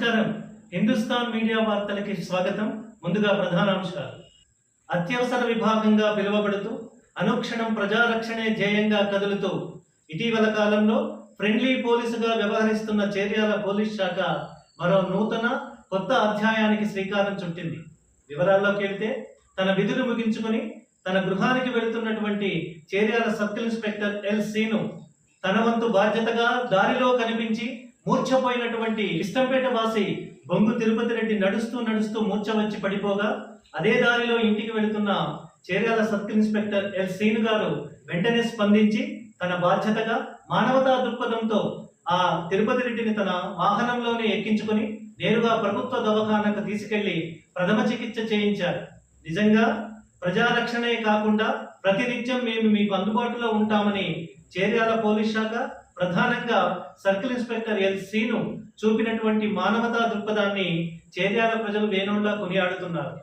Hindustan media వార్తలకి స్వాగతం. ముందుగా ప్రధానాంశాలు అత్యవసర విభాగంగా పిలువబడుతూ అనుక్షణం ప్రజారక్షణే ధ్యేయంగా కదులుతూ ఇటీవల కాలంలో ఫ్రెండ్లీ పోలీసుగా వ్యవహరిస్తున్న చేర్యాల పోలీస్ శాఖ మరో నూతన కొత్త అధ్యాయానికి శ్రీకారం చుట్టింది. వివరాల్లోకి వెళితే తన విధులు ముగించుకుని తన గృహానికి వెళుతున్నటువంటి Cheriyal circle inspector L Seenu తన వంతు బాధ్యతగా దారిలో కనిపించి మూర్ఛపోయినటువంటి ఇష్టంపేట వాసి బొంగు తిరుపతి రెడ్డి నడుస్తూ నడుస్తూ మూర్ఛ వచ్చి పడిపోగా అదే దారిలో ఇంటికి వెళుతున్న Cheriyal sub inspector L Srinu గారు వెంటనే స్పందించి తన బాధ్యతగా మానవతా దృక్పథంతో ఆ తిరుపతి రెడ్డిని తన వాహనంలోనే ఎక్కించుకుని నేరుగా ప్రభుత్వ దవాఖానకు తీసుకెళ్ళి ప్రథమ చికిత్స చేయించారు. నిజంగా ప్రజారక్షణే కాకుండా ప్రతినిత్యం మేము మీకు అందుబాటులో ఉంటామని చేర్యాల పోలీస్ శాఖ ప్రధానంగా సర్కిల్ ఇన్స్పెక్టర్ ఎల్ సీను చూపినటువంటి మానవతా దృక్పథాన్ని చేర్యాల ప్రజలు వేణువులా కొనియాడుతున్నారు.